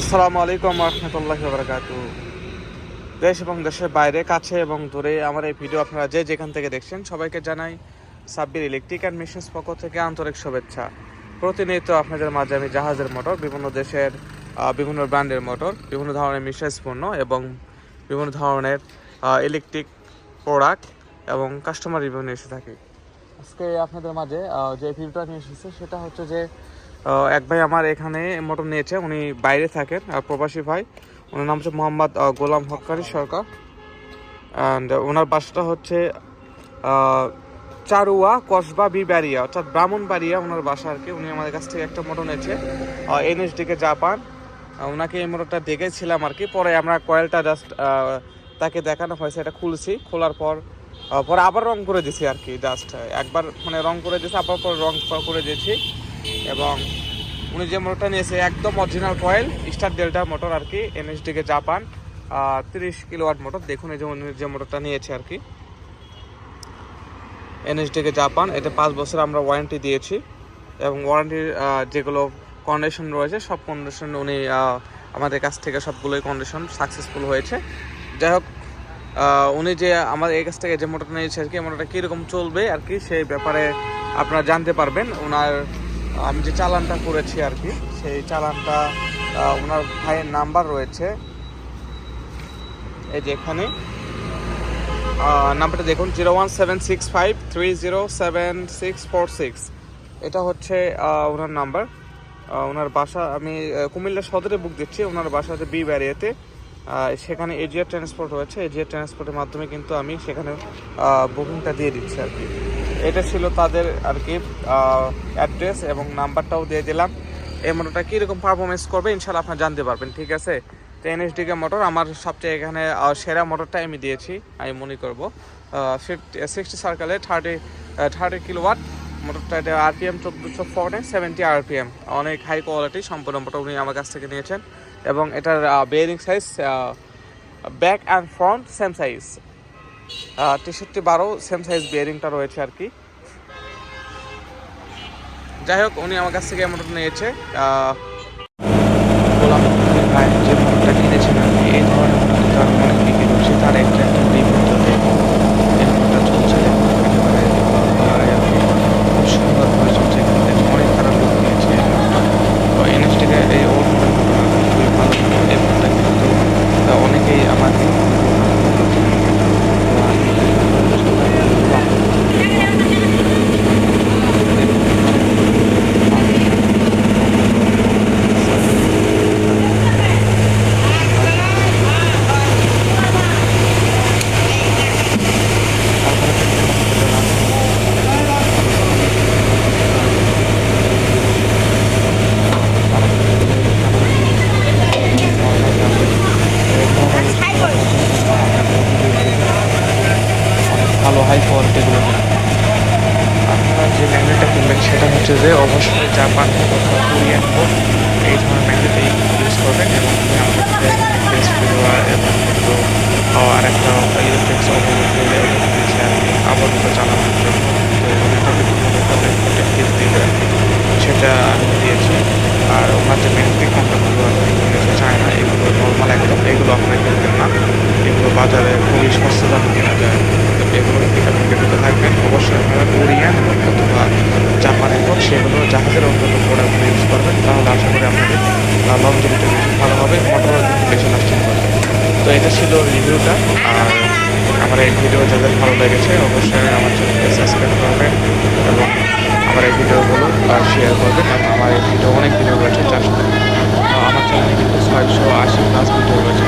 আসসালামু আলাইকুম রহমতুল্লাহ বরকাত দেশ এবং দেশের বাইরে, কাছে এবং দূরে আমার এই ভিডিও আপনারা যে যেখান থেকে দেখছেন সবাইকে জানাই সাব্বির ইলেকট্রিক অ্যান্ড মেশিনস পক্ষ থেকে আন্তরিক শুভেচ্ছা। প্রতিনিয়ত আপনাদের মাঝে আমি জাহাজের মোটর, বিভিন্ন দেশের বিভিন্ন ব্র্যান্ডের মোটর, বিভিন্ন ধরনের পণ্য এবং বিভিন্ন ধরনের ইলেকট্রিক প্রোডাক্ট এবং কাস্টমার রিভিউ নিয়ে এসে থাকি। আজকে আপনাদের মাঝে যে ভিডিওটা নিয়ে এসেছে সেটা হচ্ছে যে এক ভাই আমার এখানে মোটর নিয়েছে, উনি বাইরে থাকেন প্রবাসী ভাই। ওনার নাম হচ্ছে মোহাম্মদ গোলাম হক্কারি সরকার। অ্যান্ড ওনার বাসাটা হচ্ছে চারুয়া কসবা বি বিবাড়িয়া অর্থাৎ ব্রাহ্মণবাড়িয়া ওনার বাসা আর কি। উনি আমাদের কাছ থেকে একটা মোটর নিয়েছে এনএসডিকে জাপান। ওনাকে এই মোটরটা দেখেছিলাম আর কি। পরে আমরা কয়েলটা জাস্ট তাকে দেখানো হয়েছে, এটা খুলছি। খোলার পর পরে আবার রং করে দিছি আর কি জাস্ট একবার মানে রং করে দিয়েছি, আবার পর রং করে দিয়েছি। এবং উনি যে মোটরটা নিয়েছে, একদম original coil star delta motor আর কি এনএসডিকে জাপান তিরিশ কিলোওয়াট মোটর দেখুন এই যে উনি যে মোটরটা নিয়েছে আর কি। এনএসডিকে জাপান এতে পাঁচ বছর আমরা ওয়ারেন্টি দিয়েছি এবং ওয়ারেন্টির যেগুলো কন্ডিশন রয়েছে, সব কন্ডিশন উনি আমাদের কাছ থেকে সবগুলোই কন্ডিশন সাকসেসফুল হয়েছে। যাই হোক উনি যে আমাদের এই কাছ থেকে যে মোটরটা নিয়েছে আর কি মোটরটা কীরকম চলবে আর কি, সেই ব্যাপারে আপনারা জানতে পারবেন। ওনার আমি যে চালানটা করেছি আর কি, সেই চালানটা ওনার ভাইয়ের নাম্বার রয়েছে। এই যে এখানে। নাম্বারটা দেখুন, zero one seven six five three zero seven six four six. এটা হচ্ছে ওনার নাম্বার। ওনার বাসা, আমি কুমিল্লা সদরে বুক দিচ্ছি, ওনার বাসা হচ্ছে বি ব্যারিয়াতে। সেখানে এজিআর ট্রান্সপোর্ট রয়েছে এজিআর ট্রান্সপোর্টের মাধ্যমে কিন্তু আমি সেখানে বুকিংটা দিয়ে দিচ্ছি আর কি। এটা ছিল তাদের আর কি অ্যাড্রেস এবং নাম্বারটাও দিয়ে দিলাম। এই মোটরটা কীরকম পারফরমেন্স করবে ইনশাল্লাহ আপনারা জানতে পারবেন, ঠিক আছে? তো এনএসডিকে মোটর আমার সবচেয়ে এখানে সেরা মোটরটাই আমি দিয়েছি, আমি মনে করব। ফিফটি সিক্সটি সার্কেলে থার্টি থার্টি কিলোওয়াট মোটরটা এটা আরপিএম চোদ্দোশো ফোর্টে সেভেন্টি আরপিএম অনেক হাই কোয়ালিটি সম্পূর্ণ মোটর উনি আমার কাছ থেকে নিয়েছেন। এবং এটার bearing size back and front same size তেষট্টি বারো সেম সাইজ বিয়ারিংটা রয়েছে আর কি। যাই হোক উনি আমার কাছ থেকে মোটর নিয়েছে। আহ, গোলাম উদ্দিন ভাই যে মোটরটা কিনেছেন আর কি এই ধরনের মোটর কিন্তু আরও অনেক বিক্রি করছে তার একটা একটা রিভিউ যদি এই মোটরটা চলছে দেখুন একেবারে আহ, আর কি খুব সুন্দরভাবে চলছে এখানে দেখুন অনেক খারাপ লুক দিয়েছে তো এনএসটিকে এই ওল্ড মডেল মোটর খুবই ভালো এই মোটরটা কিন্তু আহ, অনেকেই আমাকে হাই কোয়ালিটিগুলো আপনারা যে ম্যাগনেটটা কিনবেন, সেটা হচ্ছে যে অবশ্যই জাপান অথবা কোরিয়ান হোক, এই ধরনের ম্যাগনেটই ইউজ করবেন এবং আমাদের এবং আর একটা ইলেকট্রিক্স আপাতত চালানোর জন্য। সেটা দিয়েছি। আর ওনার যে ম্যাগনেটিক কন্ট্যাক্টগুলো আপনি কিনেছে চায়না, এগুলো নর্মাল একদম, এগুলো আপনারা কিনবেন না। এগুলো বাজারে খুবই সস্তা দামে সেগুলো জাহাজের অন্তত প্রোডাক্ট ইউজ করবেন, তাহলে আশা করি আপনাদের লঞ্চবিটা বেশি ভালো হবে মোটরও বেশি লাস্টিং করবে তো এটা ছিল রিভিউটা আর আমার এই ভিডিও যাদের ভালো লেগেছে, অবশ্যই আমার চ্যানেলকে সাবস্ক্রাইব করবেন এবং আমার এই ভিডিওগুলো শেয়ার করবেন কারণ আমার এই ভিডিও অনেক ভিডিও রয়েছে, চারশো আমার চ্যানেলে কিন্তু ছয়শো আশি প্লাস ভিডিও রয়েছে।